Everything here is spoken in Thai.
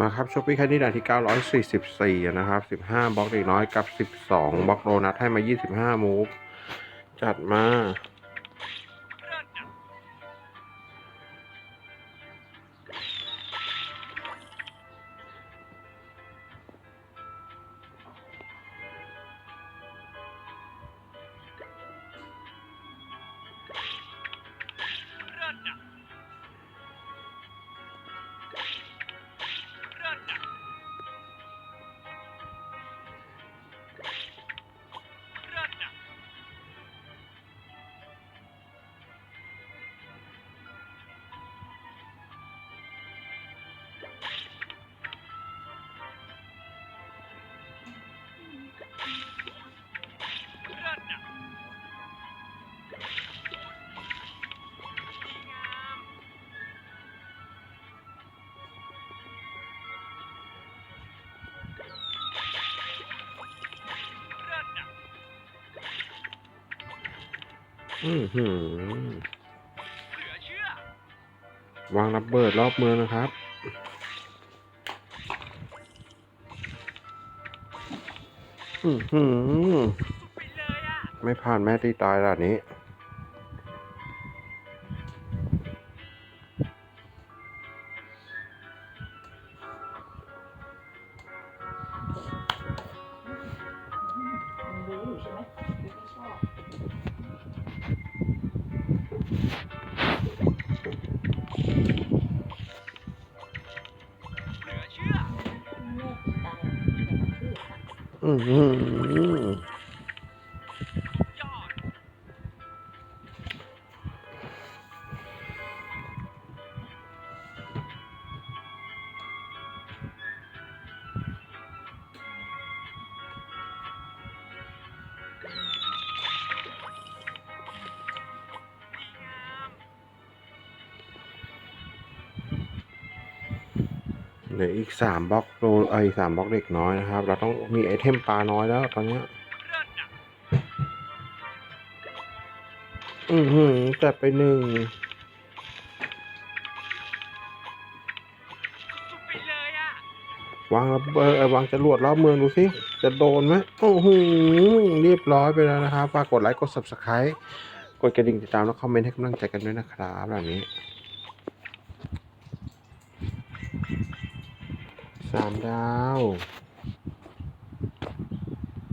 มาครับช็อปปี้แค่นี้ด่านที่ 944 นะครับ 15 บล็อกเด็กน้อยกับ 12 บล็อกโดนัทให้มา 25 มูฟ จัดมา อือหือวางระเบิดรอบเมืองนะครับ อือหือ ไม่ผ่านแม่ตีตายด่านนี้ อืม เหลืออีกสามบล็อกโดไอ้สามบล็อกเด็กน้อยนะครับ เราต้องมีไอเทมปลาน้อยแล้วตอนเนี้ยอือหือจัดไปหนึ่งวางระเบิดเอ่อวางจรวดรอบเมืองดูสิ จะโดนไหมโอ้โหเรียบร้อยไปแล้วนะครับฝากกดไลค์กด subscribe กดกระดิ่งติดตามแล้วคอมเมนต์ให้กำลังใจกันด้วยนะครับแบบนี้ สามดาว